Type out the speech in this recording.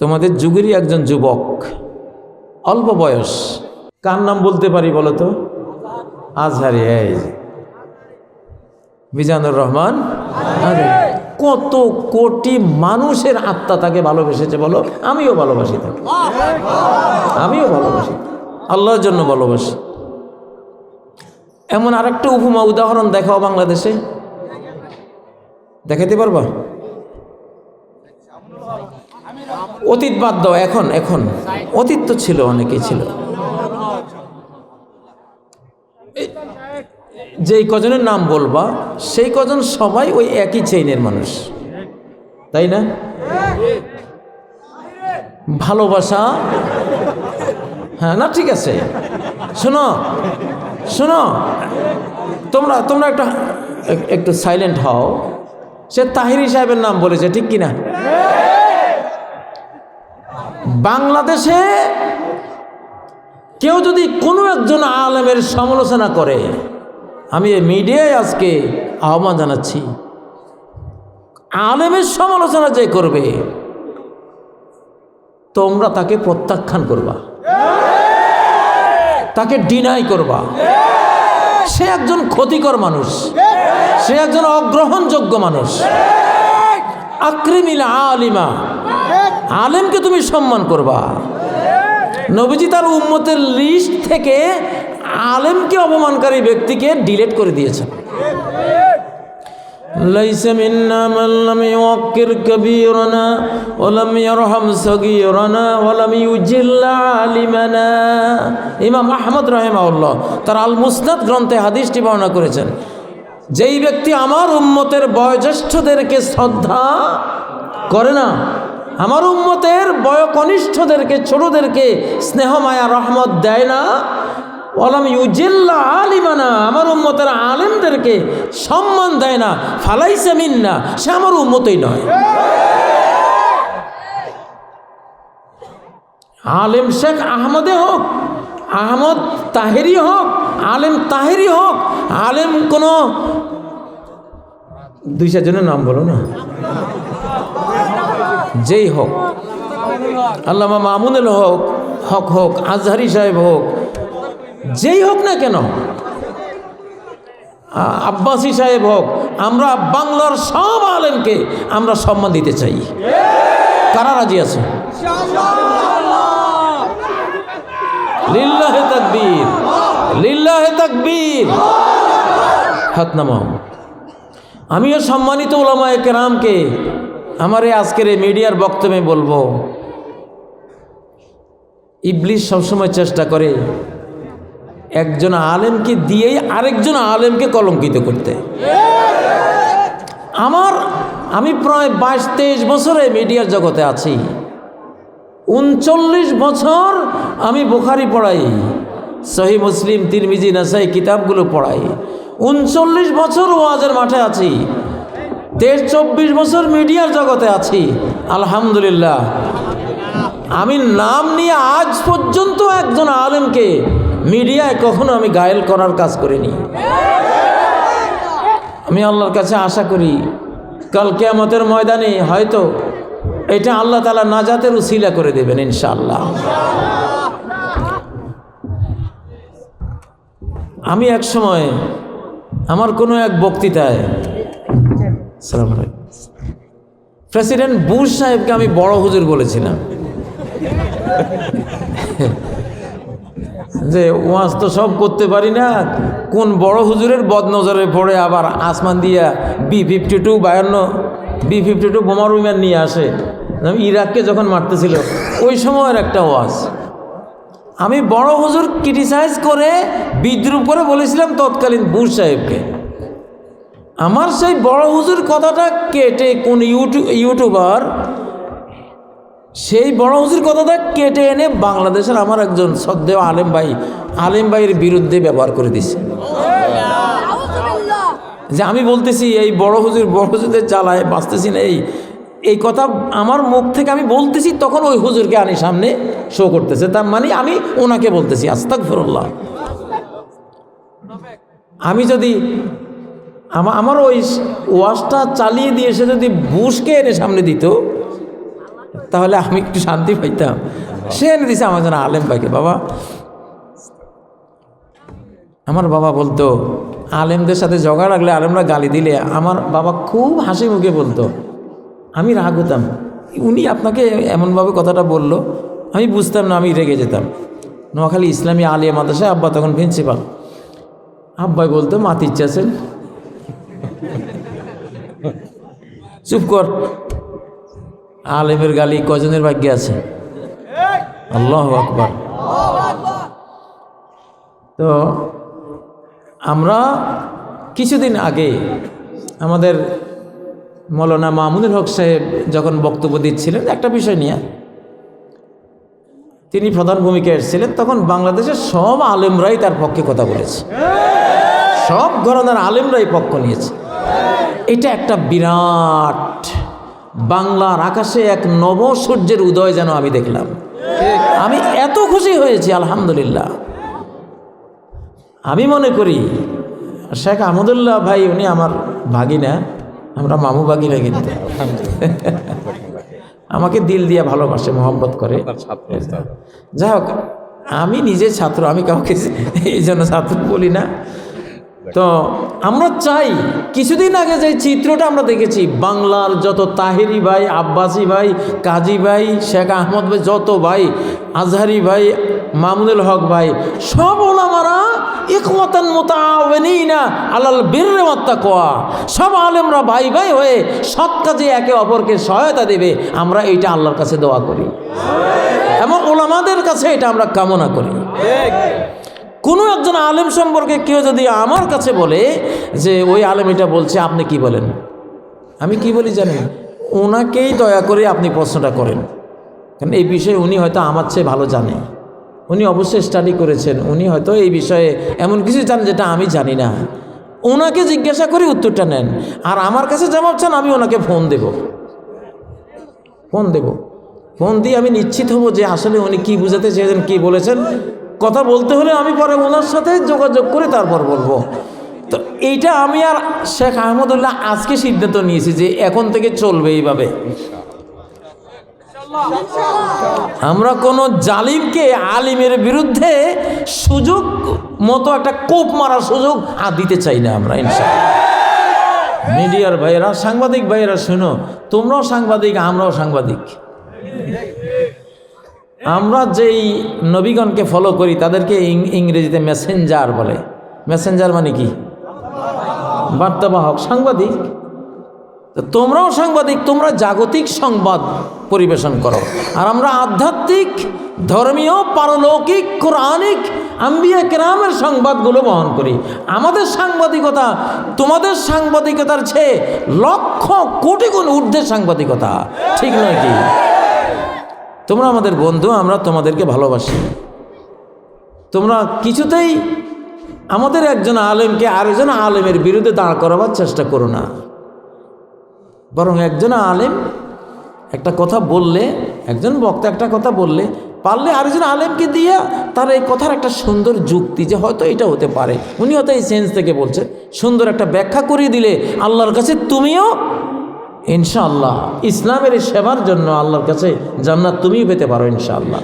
তোমাদের যুগেরই একজন যুবক, অল্প বয়স। কার নাম বলতে পারি বলো তো? আজহারি মিজানুর রহমান। কত কোটি মানুষের আত্মা তাকে ভালোবেসেছে বলো? আমিও ভালোবাসি তাকে। আমিও ভালোবাসি। আল্লাহর জন্য ভালোবাসি। এমন আরেকটা উপমা, উদাহরণ দেখাও বাংলাদেশে। দেখাতে পারবা? অতীত বাদ দাও, এখন এখন। অতীত তো ছিল অনেকেই ছিল। যেই কজনের নাম বলবা, সেই কজন সবাই ওই একই চেইনের মানুষ। তাই না? ভালোবাসা। হ্যাঁ না, ঠিক আছে। শোনো শোনো, তোমরা তোমরা একটা, একটু সাইলেন্ট হও। সে তাহিরি সাহেবের নাম বলেছে, ঠিক কিনা? বাংলাদেশে কেউ যদি কোনো একজন আলেমের সমালোচনা করে, আমি এই মিডিয়ায় আজকে আহ্বান জানাচ্ছি, আলেমের সমালোচনা যে করবে, তোমরা তাকে প্রত্যাখ্যান করবা। তাকে ডিনাই করবা। সে একজন ক্ষতিকর মানুষ। সে একজন অগ্রহণযোগ্য মানুষ। আক্রিমিল আলিমা। আলেমকে তুমি সম্মান করবা নবীজি তার উম্মতের লিস্ট থেকে আলেমকে অপমানকারী ব্যক্তিকে ডিলেট করে দিয়েছেন ليس منا من لم يوقر كبيرنا ولم يرحم صغيرنا ولم يجل عالمنا ইমাম আহমদ রাহেমাউল্লাহ তার আল মুসনাদ গ্রন্থে হাদিসটি বর্ণনা করেছেন যেই ব্যক্তি আমার উম্মতের বয়োজ্যেষ্ঠদেরকে শ্রদ্ধা করে না আমার উম্মতের বয়কনিষ্ঠদেরকে, ছোটদেরকে স্নেহ মায়া রহমত দেয় না। ওলাম ইউজিল্লা আলিমানা, আমার উম্মতের আলেমদেরকে সম্মান দেয় না। ফালাইসে মিন্না, সে আমার উম্মতই নয়। আলেম শেখ আহমদে হোক, আহমদ তাহেরি হোক, আলেম তাহেরি হোক, আলেম কোনো দুই চারজনের নাম বলো না। যেই হোক, আল্লামা মামুনুল হোক, হক হোক, আজহারি সাহেব হোক, যেই হোক না কেন আব্বাসী সাহেব হোক, আমরা বাংলার সব আলেমকে আমরা সম্মান দিতে চাই। কারা রাজি আছে? লিল্লাহে তাকবীর লিল্লাহে তাকবীর। হাত নামাও। আমিও সম্মানিত ওলামায়ে কেরামকে আমার এই আজকের এই মিডিয়ার বক্তব্যে বলব ইবলিশ সবসময় চেষ্টা করে একজন আলেমকে দিয়েই আরেকজন আলেমকে কলঙ্কিত করতে। আমার, আমি প্রায় বাইশ, তেইশ বছরে মিডিয়ার জগতে আছি। উনচল্লিশ বছর আমি বুখারি পড়াই, সহি মুসলিম, তিরমিজি, নাসাই কিতাবগুলো পড়াই। উনচল্লিশ বছর ওয়াজের মাঠে আছি। তেইশ চব্বিশ বছর মিডিয়ার জগতে আছি। আলহামদুলিল্লাহ। আমি নাম নিয়ে আজ পর্যন্ত একজন আলেমকে মিডিয়ায় কখনো আমি গায়েল করার কাজ করিনি। আমি আল্লাহর কাছে আশা করি, কাল কেয়ামতের ময়দানে হয়তো এটা আল্লাহ তালা নাজাতের উসিলা করে দেবেন ইনশাআল্লাহ। আমি এক সময় আমার কোনো এক বক্তৃতায় সালাম। প্রেসিডেন্ট বুশ সাহেবকে আমি বড় হুজুর বলেছিলাম। যে ওয়াজ তো সব করতে পারি না, কোন বড় হুজুরের বদনজরে পড়ে আবার আসমান দিয়া বি ফিফটি টু বায়ান্ন B fifty two bomber woman নিয়ে আসে। ইরাককে যখন মারতেছিল, ওই সময়ের একটা ওয়াজ। আমি বড় হুজুর ক্রিটিসাইজ করে, বিদ্রুপ করে বলেছিলাম তৎকালীন বুশ সাহেবকে। আমার সেই বড় হুজুর কথাটা কেটে কোন ইউটিউব ইউটিউবার সেই বড় হুজুর কথাটা কেটে এনে বাংলাদেশের আমার একজন শ্রদ্ধেয় আলেম ভাই, আলেম ভাইয়ের বিরুদ্ধে ব্যবহার করে দিছে। যে আমি বলতেছি, এই বড় হুজুর, বড় হুজুরদের চালায় বাঁচতেছি না, এই এই কথা আমার মুখ থেকে আমি বলতেছি, তখন ওই হুজুরকে আনি সামনে শো করতেছে। তার মানে আমি ওনাকে বলতেছি আস্তাক ফিরুল্লাহ আমি যদি আমার আমার ওই ওয়াশটা চালিয়ে দিয়ে সে যদি বুশকে এনে সামনে দিত, তাহলে আমি একটু শান্তি পাইতাম। সে এনে দিছে আমার জন্য আলেম ভাইকে, বাবা। আমার বাবা বলতো, আলেমদের সাথে জগা রাখলে আলেমরা গালি দিলে। আমার বাবা খুব হাসি মুখে বলতো, আমি রাগ হতাম। উনি আপনাকে এমনভাবে কথাটা বলল, আমি বুঝতাম না, আমি রেগে যেতাম। নোয়াখালী ইসলামী আলিয়া মাদ্রাসায় আব্বা তখন প্রিন্সিপাল আব্বাই বলতো মাতির চাষেন চুপ কর। আলেমের গালি কজনের ভাগ্যে আছে? আল্লাহ আকবার। তো আমরা কিছুদিন আগে আমাদের মৌলানা মামুনুল হক সাহেব যখন বক্তব্য দিচ্ছিলেন, একটা বিষয় নিয়ে তিনি প্রধান ভূমিকা এসেছিলেন, তখন বাংলাদেশের সব আলেমরাই তার পক্ষে কথা বলেছে। সব ঘরানার আলেমরাই পক্ষ নিয়েছে। এটা একটা বিরাট বাংলার আকাশে এক নব সূর্যের উদয় যেন আমি দেখলাম। আমি এত খুশি হয়েছি আলহামদুলিল্লাহ। আমি মনে করি শেখ আহমদুল্লাহ ভাই উনি আমার ভাগিনা আমরা মামু ভাগিনা কিন্তু। আমাকে দিল দিয়ে ভালোবাসে মোহাম্মত করে। যাই হোক আমি নিজে ছাত্র আমি কাউকে এই জন্য ছাত্র বলি না। তো আমরা চাই, কিছুদিন আগে যে চিত্রটা আমরা দেখেছি, বাংলার যত তাহেরি ভাই, আব্বাসী ভাই, কাজী ভাই, শেখ আহমদ ভাই, যত ভাই, আজহারি ভাই, মামুনুল হক ভাই, সব ওলামারা ইকমতান মোতাবেনা আলাল বীররে মাত্তা কোয়া সব আলেমরা ভাই ভাই হয়ে সৎ কাজে একে অপরকে সহায়তা দেবে, আমরা এইটা আল্লাহর কাছে দোয়া করি। এবং ওলামাদের কাছে এটা আমরা কামনা করি। কোনো একজন আলেম সম্পর্কে কেউ যদি আমার কাছে বলে যে ওই আলেম এটা বলছে, আপনি কি বলেন? আমি কি বলি জানেন? ওনাকেই দয়া করে আপনি প্রশ্নটা করেন। কারণ এই বিষয়ে উনি হয়তো আমার চেয়ে ভালো জানে। উনি অবশ্যই স্টাডি করেছেন। উনি হয়তো এই বিষয়ে এমন কিছু জানেন যেটা আমি জানি না। ওনাকে জিজ্ঞাসা করে উত্তরটা নেন। আর আমার কাছে জবাব চান, আমি ওনাকে ফোন দেব। ফোন দেব। ফোন দিয়ে আমি নিশ্চিত হব যে আসলে উনি কি বুঝাতে চেয়েছেন, কি বলেছেন। কথা বলতে হলে আমি পরে ওনার সাথে যোগাযোগ করে তারপর বলব। তো এইটা আমি আর শেখ আহমদুল্লাহ আজকে সিদ্ধান্ত নিয়েছি যে এখন থেকে চলবে এইভাবে। আমরা কোনো জালিমকে, আলিমের বিরুদ্ধে সুযোগ মতো একটা কোপ মারার সুযোগ আর দিতে চাই না আমরা, ইনশাআল্লাহ। মিডিয়ার ভাইয়েরা, সাংবাদিক ভাইয়েরা, শুনো, তোমরাও সাংবাদিক, আমরাও সাংবাদিক। আমরা যেই নবীগণকে ফলো করি, তাদেরকে ইংরেজিতে মেসেঞ্জার বলে। মেসেঞ্জার মানে কি? বার্তাবাহক, সাংবাদিক। তোমরাও সাংবাদিক, তোমরা জাগতিক সংবাদ পরিবেশন করো। আর আমরা আধ্যাত্মিক, ধর্মীয়, পারলৌকিক, কোরআনিক, আম্বিয়া কেরামের সংবাদগুলো বহন করি। আমাদের সাংবাদিকতা, তোমাদের সাংবাদিকতার চেয়ে লক্ষ কোটি গুণ ঊর্ধ্বের সাংবাদিকতা। ঠিক নয় কি? তোমরা আমাদের বন্ধু, আমরা তোমাদেরকে ভালোবাসি। তোমরা কিছুতেই আমাদের একজন আলেমকে আরেকজন আলেমের বিরুদ্ধে দাঁড় করাবার চেষ্টা করো না। বরং একজন আলেম একটা কথা বললে, একজন বক্তা একটা কথা বললে, পারলে আরেকজন আলেমকে দিয়ে তার এই কথার একটা সুন্দর যুক্তি যে হয়তো এটা হতে পারে। উনি হয়তো এই সেন্স থেকে বলছে, সুন্দর একটা ব্যাখ্যা করিয়ে দিলে আল্লাহর কাছে তুমিও ইনশাআল্লাহ। ইসলামের সেবার জন্য আল্লাহর কাছে জান্নাত তুমিও পেতে পারো ইনশাআল্লাহ।